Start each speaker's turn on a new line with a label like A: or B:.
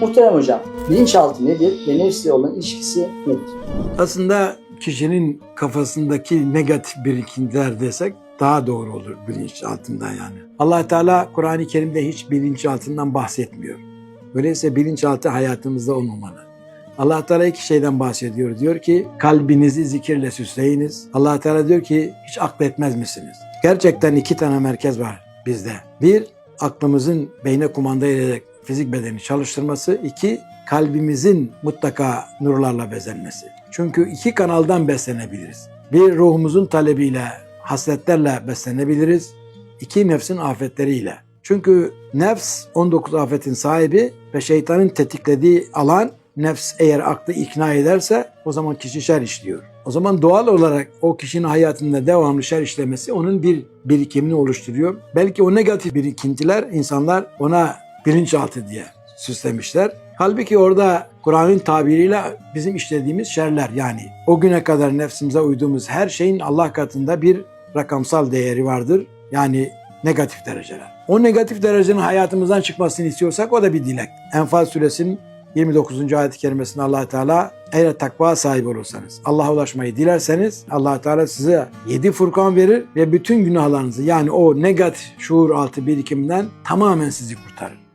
A: Muhterem hocam, bilinçaltı nedir ve nefsle olan ilişkisi nedir?
B: Aslında kişinin kafasındaki negatif birikintiler desek daha doğru olur bilinçaltından yani. allah Teala Kur'an-ı Kerim'de hiç bilinçaltından bahsetmiyor. Öyleyse bilinçaltı hayatımızda olmamalı. allah Teala iki şeyden bahsediyor. Diyor ki kalbinizi zikirle süsleyiniz. allah Teala diyor ki hiç akletmez misiniz? Gerçekten iki tane merkez var bizde. Bir, aklımızın beyne kumanda ederek fizik bedeni çalıştırması. iki kalbimizin mutlaka nurlarla bezenmesi. Çünkü iki kanaldan beslenebiliriz. Bir ruhumuzun talebiyle, hasletlerle beslenebiliriz. İki nefsin afetleriyle. Çünkü nefs 19 afetin sahibi ve şeytanın tetiklediği alan nefs eğer aklı ikna ederse o zaman kişi şer işliyor. O zaman doğal olarak o kişinin hayatında devamlı şer işlemesi onun bir birikimini oluşturuyor. Belki o negatif birikintiler insanlar ona bilinçaltı diye süslemişler. Halbuki orada Kur'an'ın tabiriyle bizim işlediğimiz şerler yani o güne kadar nefsimize uyduğumuz her şeyin Allah katında bir rakamsal değeri vardır. Yani negatif dereceler. O negatif derecenin hayatımızdan çıkmasını istiyorsak o da bir dilek. Enfal suresinin 29. ayet-i kerimesinde allah Teala eğer takva sahibi olursanız, Allah'a ulaşmayı dilerseniz allah Teala size yedi furkan verir ve bütün günahlarınızı yani o negatif şuur altı birikiminden tamamen sizi kurtarır.